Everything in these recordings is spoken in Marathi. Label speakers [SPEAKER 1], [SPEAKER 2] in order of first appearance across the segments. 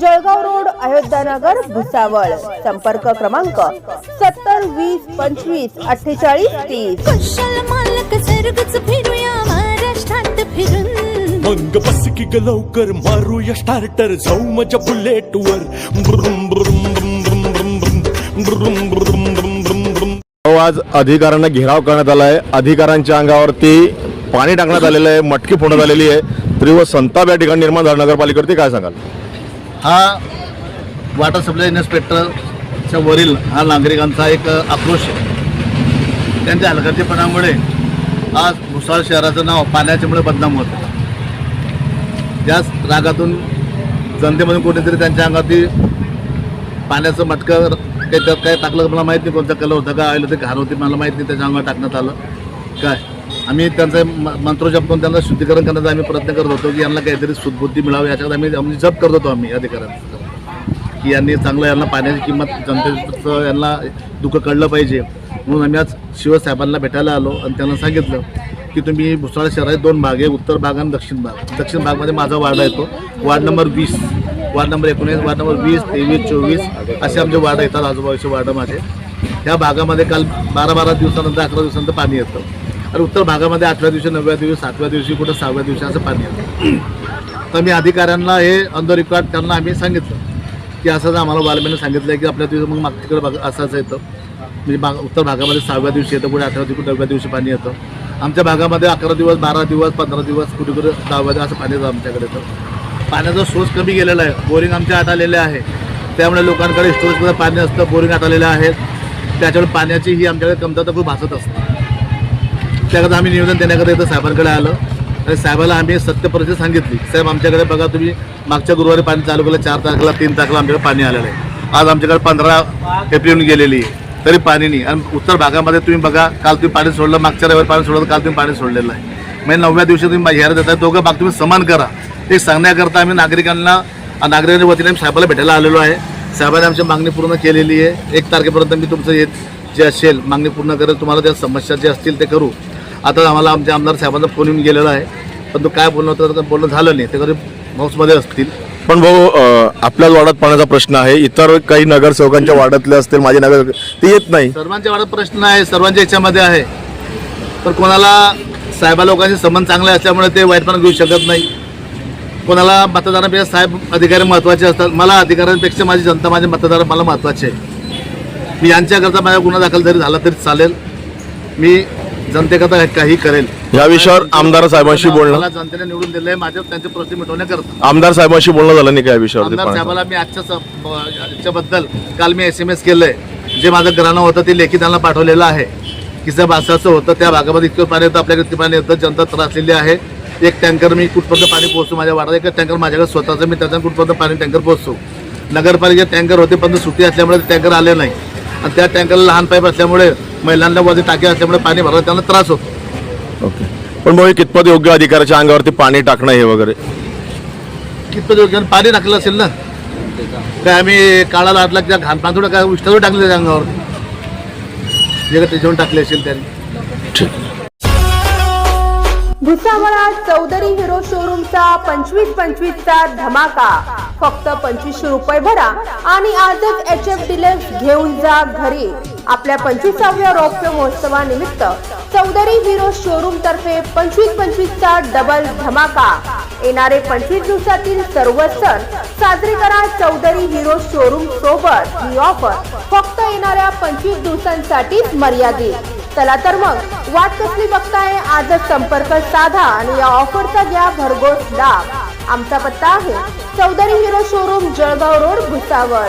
[SPEAKER 1] जळगाव रोड अयोध्यानगर भुसावळ. संपर्क क्रमांक सत्तर वीस पंचवीस अठ्ठेचाळीस तीस.
[SPEAKER 2] कुशल मालक सर्गच फिरूया महाराष्ट्रात फिरून.
[SPEAKER 3] मग बस की ग लवकर मारूया स्टार्टर जाऊ माझ्या बुलेटवर ब्रुम ब्रुम ब्रुम ब्रुम ब्रुम ब्रुम. ब्रुम ब्रुम ब्रुम ब्रुम ब्रुम.
[SPEAKER 4] हो, आज अधिकाऱ्यांना घेराव करण्यात आला आहे अधिकाऱ्यांच्या अंगावरती पाणी टाकण्यात आलेलं आहे. मटकी फोडण्यात आलेली आहे. तीव्र संताप या ठिकाणी निर्माण झाला. नगरपालिकेवरती काय सांगाल?
[SPEAKER 5] हा वॉटर सप्लाय इन्स्पेक्टरच्या वरील हा नागरिकांचा एक आक्रोश आहे. त्यांच्या हलगर्जीपणामुळे आज भुसाळ शहराचं नाव पाण्याच्यामुळे बदनाम होतं त्याच रागातून जनतेमधून कोणीतरी त्यांच्या अंगावरती पाण्याचं मटकं काही काय टाकलं मला माहीत नाही कोणता कलर होता का आलं ते घाण होती मला माहीत नाही त्याच्या अंगावर टाकण्यात आलं. काय? आम्ही त्यांचा म- मंत्रोजप करून त्यांना शुद्धीकरण करण्याचा आम्ही प्रयत्न करत होतो की यांना काहीतरी सुदबुद्धी मिळावी याच्यात आम्ही आम्ही जप करत होतो आम्ही अधिकाऱ्यांचा की यांनी चांगलं यांना पाण्याची किंमत जनतेचं यांना दुःख कळलं पाहिजे. म्हणून आम्ही आज शिवसाहेबांना भेटायला आलो आणि त्यांना सांगितलं की तुम्ही भुसाळ शहरात दोन भाग आहे उत्तर भाग आणि दक्षिण भाग. दक्षिण भागमध्ये माझा वार्ड येतो. वार्ड नंबर वीस वार्ड नंबर एकोणीस वार्ड नंबर वीस तेवीस चोवीस असे आमचे वार्ड येतात आजूबाजूचे वार्ड माझे. ह्या भागामध्ये काल बारा बारा दिवसानंतर अकरा दिवसानंतर पाणी येतं. आणि उत्तर भागामध्ये आठव्या दिवशी नवव्या दिवशी सातव्या दिवशी कुठं सहाव्या दिवशी असं पाणी येतं. तर मी अधिकाऱ्यांना हे ऑन द रेकॉर्ड त्यांना आम्ही सांगितलं की असं आम्हाला बालमेनं सांगितलं की आपल्या तिथं मग मागच्याकडे भाग असंच येतं. म्हणजे भाग उत्तर भागामध्ये सहाव्या दिवशी येतं कुठे आठव्या दिवशी नवव्या दिवशी पाणी येतं. आमच्या भागामध्ये अकरा दिवस बारा दिवस पंधरा दिवस कुठे कुठे दहाव्या दिवस असं पाणी येतं आमच्याकडे तर. पाण्याचा सोर्स कमी गेलेला आहे. बोरिंग आमच्या आत आलेले आहे. त्यामुळे लोकांकडे स्टोरेजमध्ये पाणी असतं बोरिंग आत आलेले आहेत त्याच्यामुळे पाण्याची ही आमच्याकडे कमतरता खूप भासत असते. त्याकरता आम्ही निवेदन देण्याकरता इथं साहेबांकडे आलो. आणि साहेबाला आम्ही सत्य परिस्थिती सांगितली. साहेब आमच्याकडे बघा तुम्ही मागच्या गुरुवारी पाणी चालू केलं चार तारखेला तीन तारखेला आमच्याकडे पाणी आलेलं आहे. आज आमच्याकडे पंधरा एप्रिल गेलेली आहे. तरी पाणी नाही. आणि उत्तर भागामध्ये तुम्ही बघा काल तुम्ही पाणी सोडलं मागच्या रविवारी पाणी सोडलं काल तुम्ही पाणी सोडलेलं आहे. म्हणजे नवव्या दिवशी तुम्ही ह्याला देताय दोघं भाग तुम्ही समान करा. ते सांगण्याकरता आम्ही नागरिकांना नागरिकांच्या वतीने आम्ही साहेबाला भेटायला आलेलो आहे. साहेबांनी आमची मागणी पूर्ण केलेली आहे. एक तारखेपर्यंत मी तुमचं हे जे असेल मागणी पूर्ण करेल तुम्हाला त्या समस्या जे असतील ते करू. आता आम्हाला आमच्या आमदार साहेबांचा फोन येऊन गेलेला आहे. पण तो काय बोलणं होतं तर बोलणं झालं नाही. ते कधी हाऊसमध्ये असतील.
[SPEAKER 4] पण भाऊ आपल्याच वार्डात पाण्याचा प्रश्न आहे. इतर काही नगरसेवकांच्या वार्डातले असतील माझे नगर ते येत नाही.
[SPEAKER 5] सर्वांच्या वाढत प्रश्न आहे सर्वांच्या याच्यामध्ये आहे. पण कोणाला साहेबा लोकांचे संबंध चांगले असल्यामुळे ते वाईटपणा घेऊ शकत नाही. कोणाला मतदारांपेक्षा साहेब अधिकारी महत्त्वाचे असतात. मला अधिकाऱ्यांपेक्षा माझी जनता माझे मतदार मला महत्त्वाचे आहे. मी यांच्याकरता माझा गुन्हा दाखल जरी झाला तरी चालेल. मी जनतेकरता काही करेल.
[SPEAKER 4] या विषयावर आमदार साहेबांशी बोलणं.
[SPEAKER 5] मला जनतेने निवडून दिलंय माझे त्यांचे प्रश्न मिटवण्याकरता.
[SPEAKER 4] आमदार साहेबांशी बोलणं झालं नाही का या विषयावरती
[SPEAKER 5] आमदार? साहेबाला मी आजच्या स- याच्याबद्दल काल मी एस एम एस केलंय. जे माझं ग्रहण होतं ते लेखी त्यांना पाठवलेलं आहे. की असं असं होतं त्या भागामध्ये इतकं पाणी येतं आपल्याकडे किती पाणी येतं जनता त्रासलेली आहे. एक टँकर मी कुठपर्यंत पाणी पोहोचतो माझ्या वाड्यात? एक टँकर माझ्याकडे स्वतःचं मी त्याच्या कुठपर्यंत पाणी टँकर पोहोचतो? नगरपालिकेचे टँकर होते पण सुट्टी असल्यामुळे ते टँकर आले नाही. आणि त्या टँकरला लहान पाईप असल्यामुळे महिलांना वरती टाकी असल्यामुळे पाणी भरायला त्यांना त्रास होतो.
[SPEAKER 4] ओके. पण भाऊ हे कितपत योग्य अधिकाऱ्याच्या अंगावरती पाणी टाकणं हे वगैरे?
[SPEAKER 5] कितपत योग्य? पाणी टाकलं असेल ना? काय आम्ही काळाला आटला की घाण पांथोडं काय उष्टावर टाकले त्याच्या अंगावर? जे काही त्याच्यावर टाकले असेल त्यांनी.
[SPEAKER 1] भुसावळात चौधरी हिरो शोरूमचा पंचवीस पंचवीसचा धमाका. फक्त पंचवीसशे रुपये भरा आणि आजच एच एफ डिलक्स घेऊन जा घरी. आपल्या पंचवीसाव्या रौप्य महोत्सवानिमित्त चौधरी हिरो शोरूम तर्फे पंचवीस पंचवीसचा डबल धमाका. येणारे पंचवीस दिवसातील सर्व सण साजरे करा चौधरी हिरो शोरूम सोबत. ही ऑफर फक्त येणाऱ्या पंचवीस दिवसांसाठीच मर्यादित. चला तर मग वाट कसली बघताय? आजच संपर्क साधा आणि या ऑफरचा घ्या भरघोस लाभ. आमचा पत्ता आहे Chaudhary Hero showroom Jalgaon road Bhusawal.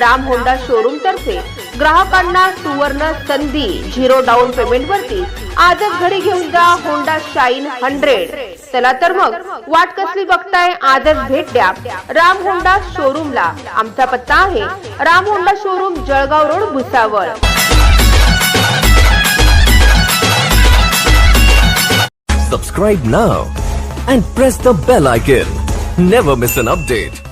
[SPEAKER 1] Ram Honda showroom तर्फे ग्राहकांना सुवर्ण संधी झिरो डाऊन पेमेंट वरती आजच घरी घेऊन जा होंडा शाईन हंड्रेड चला तर मग वाट कसली बघताय आजच भेट द्या राम होंडा शोरूमला आमचा पत्ता आहे Ram Honda showroom Jalgaon road Bhusawal
[SPEAKER 6] Subscribe now and press the bell icon. Never miss an update.